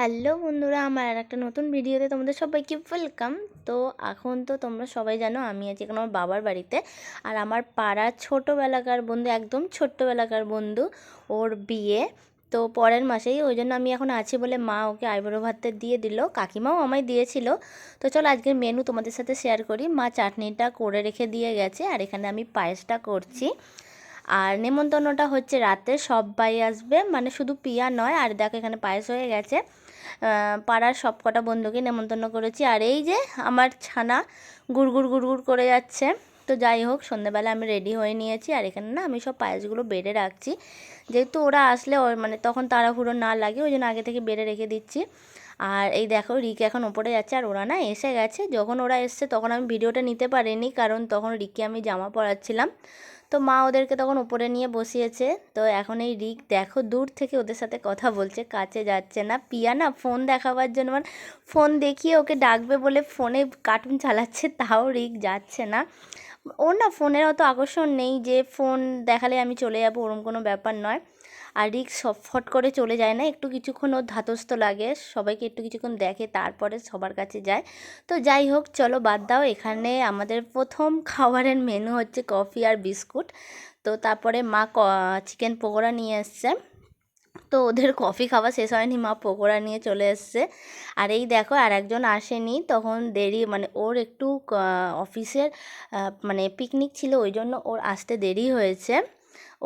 Hello বন্ধুরা, আমার আর একটা নতুন ভিডিওতে তোমাদের সবাইকে ওয়েলকাম তো এখন তো তোমরা সবাই জানো, আমি আছি এখন আমার বাবার বাড়িতে। আর আমার পাড়ার ছোটোবেলাকার বন্ধু, একদম ছোট্টবেলাকার বন্ধু, ওর বিয়ে। তো পরের মাসেই, ওই জন্য আমি এখন আছি বলে মা ওকে আইবুড়ো ভাতটা দিয়ে দিল, কাকিমাও আমায় দিয়েছিল। তো চলো আজকের মেনু তোমাদের সাথে শেয়ার করি। মা চাটনিটা করে রেখে দিয়ে গেছে, আর এখানে আমি পায়েসটা করছি। আর নেমন্তন্নটা হচ্ছে রাতে সবাই আসবে। মানে শুধু পিয়া নয়, আর দেখো এখানে পায়েস হয়ে গেছে। পাড়ার সব কটা বন্ধুকে নেমন্তন্ন করেছি। আর এই যে আমার ছানা গুড়গুড় গুড়গুড় করে যাচ্ছে। তো যাই হোক সন্ধ্যেবেলা আমি রেডি হয়ে নিয়েছি। আর এখানে না আমি সব পায়েসগুলো বেড়ে রাখছি। যেহেতু ওরা আসলে মানে তখন তাড়াহুড়ো না লাগে, ওই জন্য আগে থেকে বেড়ে রেখে দিচ্ছি। আর এই দেখো, রিক এখন ওপরে যাচ্ছে আর ওরা না এসে গেছে। যখন ওরা এসছে তখন আমি ভিডিওটা নিতে পারিনি, কারণ তখন রিককে আমি জামা পরাচ্ছিলাম। তো মা ওদেরকে তখন উপরে নিয়ে বসিয়েছে। তো এখন এই রিক, দেখো, দূর থেকে ওদের সাথে কথা বলছে, কাছে যাচ্ছে না। পিয়া না ফোন দেখাবার জন্য মানে ফোন দেখিয়ে ওকে ডাকবে বলে ফোনে কার্টুন চালাচ্ছে, তাও রিক যাচ্ছে না। ওর না ফোনের অত আকর্ষণ নেই যে ফোন দেখালে আমি চলে যাব, ওরম কোনো ব্যাপার নয়। আর রিক্স ফট করে চলে যায় না, একটু কিছুক্ষণ ওর ধাতস্থ লাগে, সবাইকে একটু কিছুক্ষণ দেখে, তারপরে সবার কাছে যায়। তো যাই হোক, চলো বাদ দাও, এখানে আমাদের প্রথম খাবারের মেনু হচ্ছে কফি আর বিস্কুট তো তারপরে মা চিকেন পকোড়া নিয়ে এসছে। তো ওদের কফি খাওয়া শেষ হয়নি, মা পকোড়া নিয়ে চলে এসছে। আর এই দেখো, আর একজন আসেনি, তখন দেরি মানে ওর একটু অফিসের মানে পিকনিক ছিল, ওই জন্য ওর আসতে দেরি হয়েছে।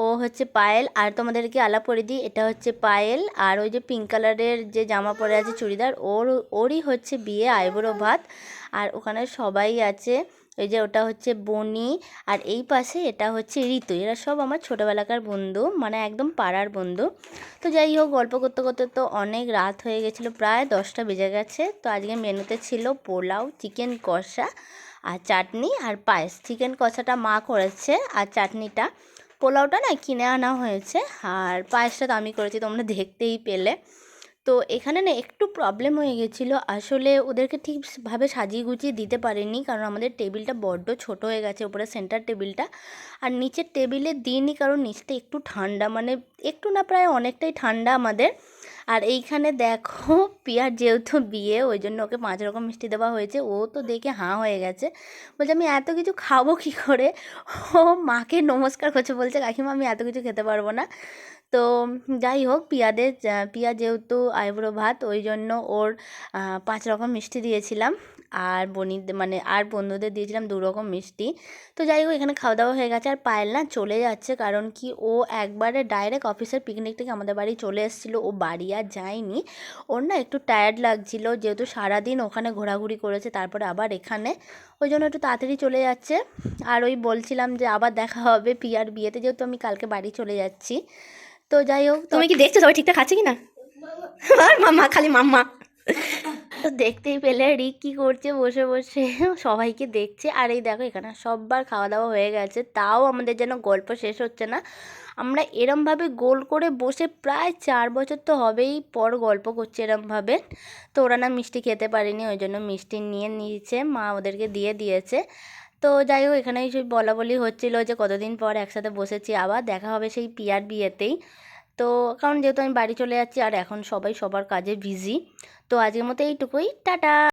ও হচ্ছে পায়েল, আর তোমাদেরকে আলাপ করে দিই, এটা হচ্ছে পায়েল, আর ওই যে পিঙ্ক কালারের যে জামা পরে আছে চুড়িদার, ওর, ওরই হচ্ছে বিয়ে, আইবুড়ো ভাত। আর ওখানে সবাই আছে। ওই যে ওটা হচ্ছে বনি আর এই পাশে এটা হচ্ছে ঋতু। এরা সব আমার ছোটোবেলাকার বন্ধু মানে একদম পাড়ার বন্ধু। তো যাই হোক, গল্প করতে করতে তো অনেক রাত হয়ে গেছিল, প্রায় দশটা বেজে গেছে। তো আজকে মেনুতে ছিল পোলাও, চিকেন কষা আর চাটনি আর পায়েস। চিকেন কষাটা মা করেছে আর চাটনিটা পোলাওটা না কিনে আনা হয়েছে। আর পায়েসটা তো আমি করেছি, তোমরা দেখতেই পেলে। তো এখানে না একটু প্রবলেম হয়ে গেছিল। আসলে ওদেরকে ঠিকভাবে সাজিয়ে গুছিয়ে দিতে পারেনি কারণ আমাদের টেবিলটা বড্ড ছোট হয়ে গেছে উপরে সেন্টার টেবিলটা। আর নিচের টেবিলে দিইনি কারণ নিচটা একটু ঠান্ডা মানে একটু না প্রায় অনেকটাই ঠান্ডা আমাদের। আর এইখানে দেখো পিয়ার যেহেতু বিয়ে, ওই জন্য ওকে পাঁচ রকম মিষ্টি দেওয়া হয়েছে। ও তো দেখে হাঁ হয়ে গেছে। বলছে, আমি এত কিছু খাব কি করে? ও মাকে নমস্কার করছে, বলছে, কাকিমা, আমি এত কিছু খেতে পারব না। তো যাই হোক, পিয়াদের পিয়া যেহেতু আইব্রো ভাত, ওই জন্য ওর পাঁচ রকম মিষ্টি দিয়েছিলাম। আর বনিদের মানে আর বন্ধুদের দিয়েছিলাম দু রকম মিষ্টি। তো যাই হোক, এখানে খাওয়া দাওয়া হয়ে গেছে। আর পায়েল না চলে যাচ্ছে কারণ কি ও একবারে ডাইরেক্ট অফিসের পিকনিক থেকে আমাদের বাড়ি চলে এসেছিল। ও বাড়ি আর যায়নি। ওর না একটু টায়ার্ড লাগছিল, যেহেতু সারাদিন ওখানে ঘোরাঘুরি করেছে, তারপরে আবার এখানে। ওই জন্য একটু তাড়াতাড়ি চলে যাচ্ছে। আর ওই বলছিলাম যে আবার দেখা হবে পিয়ার বিয়েতে, যেহেতু আমি কালকে বাড়ি চলে যাচ্ছি। তো যাই হোক তুমি কি দেখছ সবাই ঠিকঠাক খাচ্ছে কি না আর মাম্মা খালি মাম্মা দেখতেই পেলে রিক কী করছে বসে বসে। সবাইকে দেখছে। আর এই দেখো, এখানে সববার খাওয়া দাওয়া হয়ে গেছে। তাও আমাদের যেন গল্প শেষ হচ্ছে না। আমরা এরমভাবে গোল করে বসে প্রায় চার বছর তো হবেই পর গল্প করছে এরমভাবে। তো ওরা না মিষ্টি খেতে পারেনি, ওই জন্য মিষ্টি নিয়ে নিয়েছে। মা ওদেরকে দিয়ে দিয়েছে। তো যাই হোক, এখানেই সেই বলা বলি হচ্ছিল যে কতদিন পর একসাথে বসেছি। আবার দেখা হবে সেই পিয়ার বিয়েতেই। তো কারণ যেহেতু আমি বাড়ি চলে যাচ্ছি আর এখন সবাই সবার কাজে বিজি তো আজকের মতো এইটুকুই, টাটা!